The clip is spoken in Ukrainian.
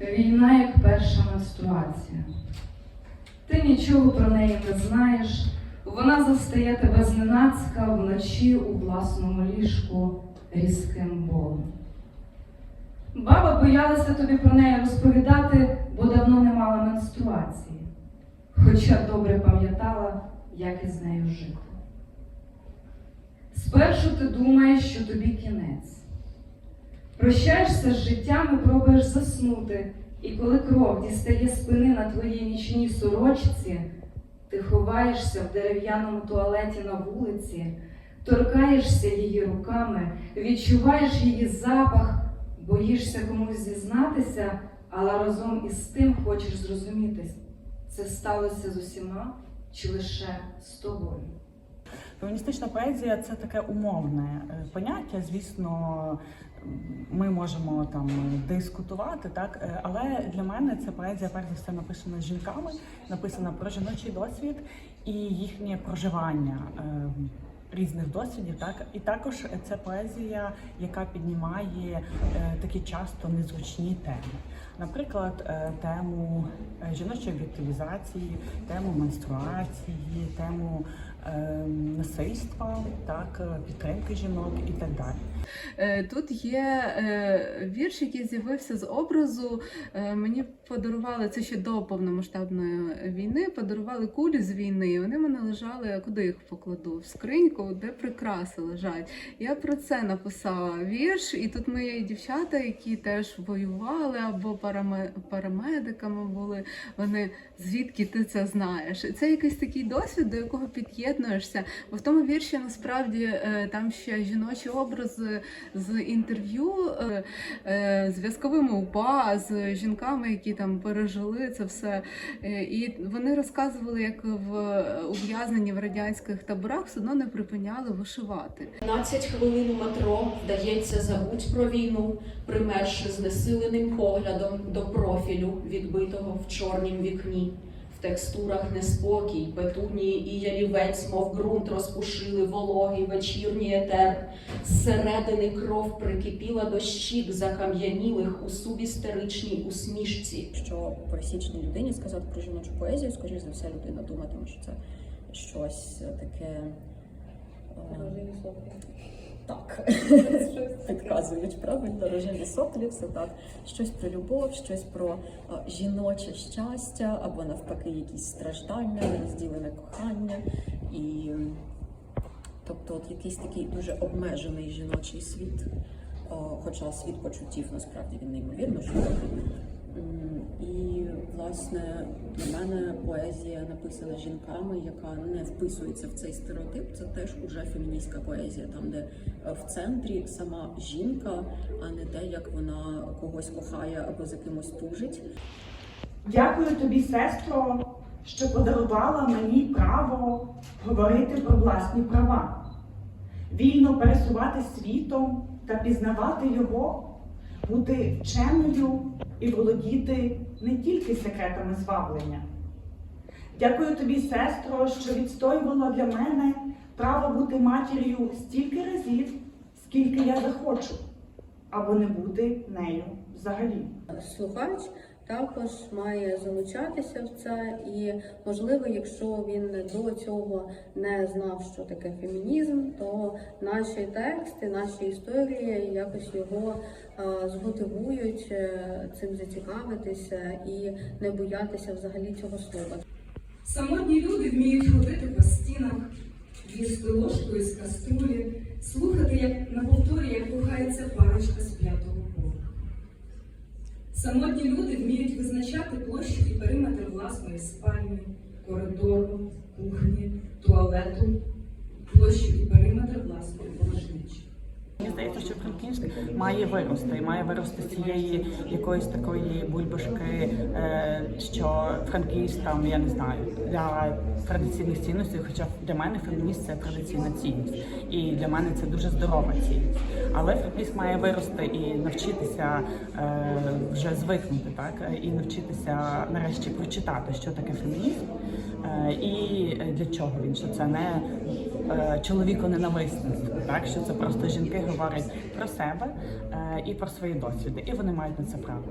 Війна як перша менструація. Ти нічого про неї не знаєш. Вона застає тебе зненацька вночі у власному ліжку різким болем. Баба боялася тобі про неї розповідати, бо давно не мала менструації, хоча добре пам'ятала, як із нею жити. Спершу ти думаєш, що тобі кінець. Прощаєшся з життям і пробуєш заснути, і коли кров дістає спини на твоїй нічній сорочці, ти ховаєшся в дерев'яному туалеті на вулиці, торкаєшся її руками, відчуваєш її запах, боїшся комусь зізнатися, але разом із тим хочеш зрозуміти, це сталося з усіма чи лише з тобою. Феміністична поезія це таке умовне е, поняття. Звісно, ми можемо там дискутувати, так е, але для мене це поезія перш за все написана жінками, написана про жіночий досвід і їхнє проживання. е, Різних досвідів, так і також це поезія, яка піднімає такі часто незручні теми. Наприклад, тему жіночої об'єктивізації, тему менструації, тему насильства, так, підтримки жінок і так далі. Е, Тут є е, вірш, який з'явився з образу. Е, Мені подарували це ще до повномасштабної війни. Подарували кулі з війни. і Вони мене лежали. Куди їх покладу? В скриньку, де прикраси лежать. Я про це написала вірш, і тут мої дівчата, які теж воювали або парамедиками були. Вони звідки ти це знаєш? Це якийсь такий досвід, до якого під'єднуєшся. Бо в тому вірші насправді е, там ще жіночі образи з інтерв'ю е, е, зв'язковими УПА з жінками, які там пережили це все. І вони розказували, як в ув'язненні в радянських таборах все одно не припиняли вишивати. 15 хвилин у метро вдається забуть про війну, примерши знесиленим поглядом до профілю, відбитого в чорнім вікні. В текстурах неспокій, петунії і ялівець, мов ґрунт розпушили вологий вечірній етер. Зсередини кров прикипіла до щік закам'янілих у субістеричній усмішці. Якщо пересічній людині сказати про жіночу поезію, скоріш за все, людина думатиме, що це щось таке. е, Так, підказують правильно, рожеві соплі, все так. Щось про любов, щось про е, жіноче щастя, або навпаки, якісь страждання, розділене кохання. І тобто от якийсь такий дуже обмежений жіночий світ. О, Хоча світ почуттів насправді він неймовірно широкий. Власне для мене поезія написана жінками, яка не вписується в цей стереотип. Це теж уже феміністська поезія, там де е, в центрі сама жінка, а не те, як вона когось кохає або за кимось тужить. Дякую тобі, сестро, що подарувала мені право говорити про власні права, вільно пересувати світом та пізнавати його, бути вченою і володіти не тільки секретами зваблення. Дякую тобі, сестро, що відстоювала для мене право бути матір'ю стільки разів, скільки я захочу, або не бути нею взагалі. слухач також має залучатися в це, і можливо, якщо він до цього не знав, що таке фемінізм, то наші тексти, наші історії якось його змотивують е, цим зацікавитися і не боятися взагалі цього слова. Самотні люди вміють ходити по стінах, їсти ложкою з каструлі, слухати, як на повторі, як рухається парочка. Самотні люди вміють визначати площу і периметр власної спальні, коридору, кухні, туалету, площу і периметр власної порожничі. Мені здається, що Франківськ має вирости, має вирости цієї якоїсь такої бульбашки, е, що Франківськ там, я не знаю, для традиційних цінностей, хоча для мене фемініст це традиційна цінність. І для мене це дуже здорова цінність. Але Франківськ має вирости і навчитися е, вже звикнути, так і навчитися нарешті прочитати, що таке фемінізм. Е, І для чого він? Що це не чоловіко-ненависництво, так що це просто жінки говорять про себе е, і про свої досвіди, і вони мають на це право.